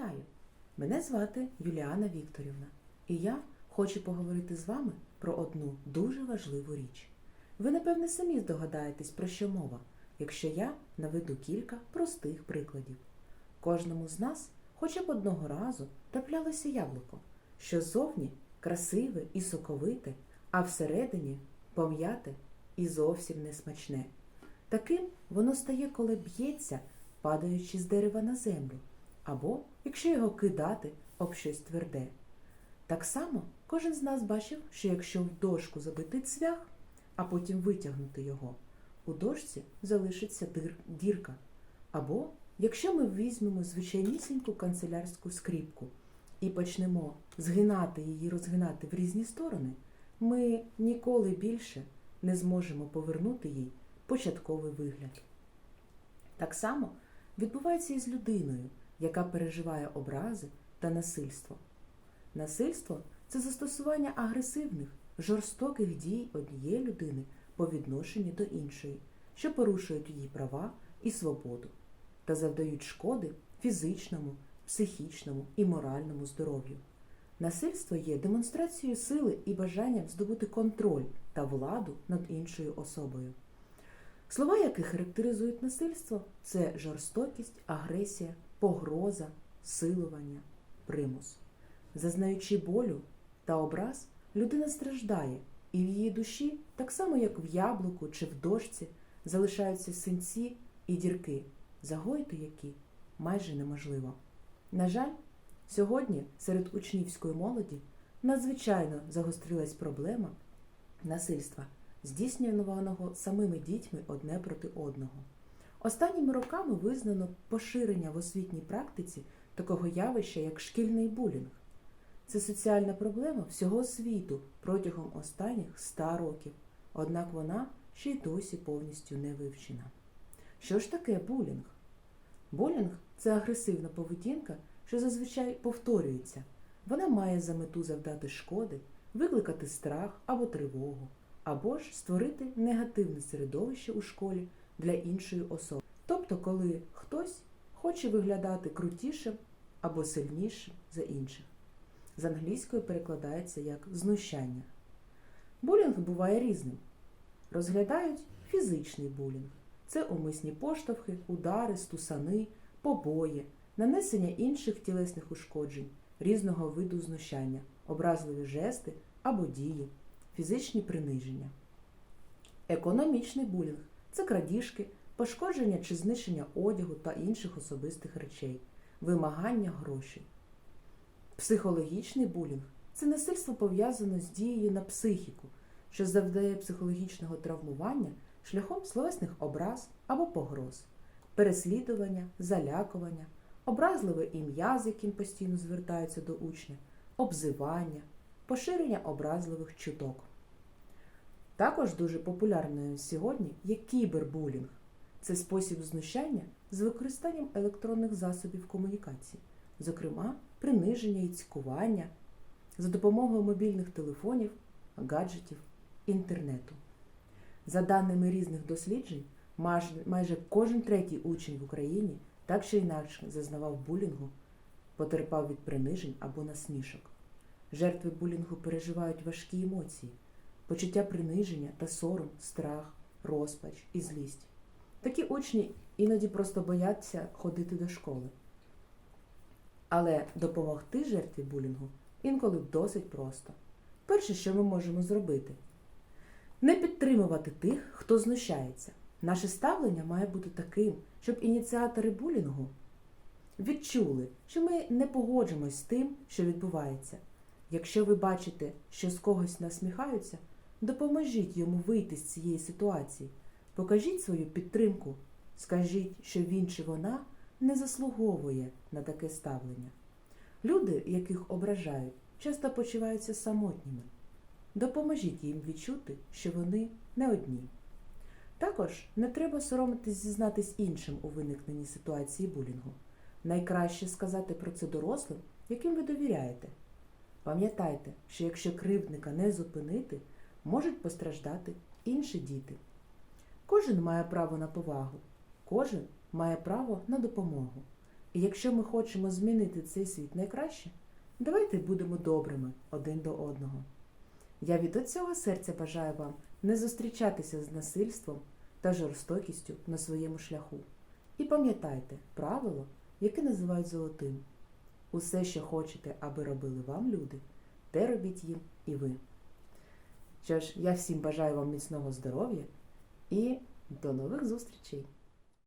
Вітаю! Мене звати Юліана Вікторівна, і я хочу поговорити з вами про одну дуже важливу річ. Ви, напевне, самі здогадаєтесь, про що мова, якщо я наведу кілька простих прикладів. Кожному з нас хоча б одного разу траплялося яблуко, що ззовні красиве і соковите, а всередині пом'яте і зовсім не смачне. Таким воно стає, коли б'ється, падаючи з дерева на землю, або якщо його кидати об щось тверде. Так само кожен з нас бачив, що якщо в дошку забити цвях, а потім витягнути його, у дошці залишиться дир, дірка. Або якщо ми візьмемо звичайнісіньку канцелярську скріпку і почнемо згинати її, розгинати в різні сторони, ми ніколи більше не зможемо повернути їй початковий вигляд. Так само відбувається і з людиною, яка переживає образи та насильство. Насильство це застосування агресивних, жорстоких дій однієї людини по відношенню до іншої, що порушують її права і свободу та завдають шкоди фізичному, психічному і моральному здоров'ю. Насильство є демонстрацією сили і бажанням здобути контроль та владу над іншою особою. Слова, які характеризують насильство, це жорстокість, агресія, погроза, силування, примус. Зазнаючи болю та образ, людина страждає, і в її душі, так само як в яблуку чи в дошці, залишаються синці і дірки, загоїти які майже неможливо. На жаль, сьогодні серед учнівської молоді надзвичайно загострилась проблема насильства, здійснюваного самими дітьми одне проти одного. Останніми роками визнано поширення в освітній практиці такого явища, як шкільний булінг. Це соціальна проблема всього світу протягом останніх ста років, однак вона ще й досі повністю не вивчена. Що ж таке булінг? Булінг це агресивна поведінка, що зазвичай повторюється. Вона має за мету завдати шкоди, викликати страх або тривогу, або ж створити негативне середовище у школі для іншої особи. Тобто, коли хтось хоче виглядати крутішим або сильнішим за інших. З англійської перекладається як знущання. Булінг буває різним. Розглядають фізичний булінг. Це умисні поштовхи, удари, стусани, побої, нанесення інших тілесних ушкоджень, різного виду знущання, образливі жести або дії, фізичні приниження. Економічний булінг це крадіжки, пошкодження чи знищення одягу та інших особистих речей, вимагання грошей. Психологічний булінг це насильство пов'язане з дією на психіку, що завдає психологічного травмування шляхом словесних образ або погроз, переслідування, залякування, образливе ім'я, з яким постійно звертаються до учня, обзивання, поширення образливих чуток. Також дуже популярною сьогодні є кібербулінг. Це спосіб знущання з використанням електронних засобів комунікації, зокрема, приниження і цькування за допомогою мобільних телефонів, гаджетів, інтернету. За даними різних досліджень, майже кожен третій учень в Україні так чи інакше зазнавав булінгу, потерпав від принижень або насмішок. Жертви булінгу переживають важкі емоції, почуття приниження та сором, страх, розпач і злість. Такі учні іноді просто бояться ходити до школи. Але допомогти жертві булінгу інколи досить просто. Перше, що ми можемо зробити, не підтримувати тих, хто знущається. Наше ставлення має бути таким, щоб ініціатори булінгу відчули, що ми не погоджуємось з тим, що відбувається. Якщо ви бачите, що з когось насміхаються, допоможіть йому вийти з цієї ситуації, покажіть свою підтримку, скажіть, що він чи вона не заслуговує на таке ставлення. Люди, яких ображають, часто почуваються самотніми. Допоможіть їм відчути, що вони не одні. Також не треба соромитись зізнатись іншим у виникненні ситуації булінгу. Найкраще сказати про це дорослим, яким ви довіряєте. Пам'ятайте, що якщо кривдника не зупинити, можуть постраждати інші діти. Кожен має право на повагу, кожен має право на допомогу. І якщо ми хочемо змінити цей світ найкраще, давайте будемо добрими один до одного. Я від оцього серця бажаю вам не зустрічатися з насильством та жорстокістю на своєму шляху. І пам'ятайте правило, яке називають золотим. Усе, що хочете, аби робили вам люди, те робіть їм і ви. Що ж, я всім бажаю вам міцного здоров'я і до нових зустрічей!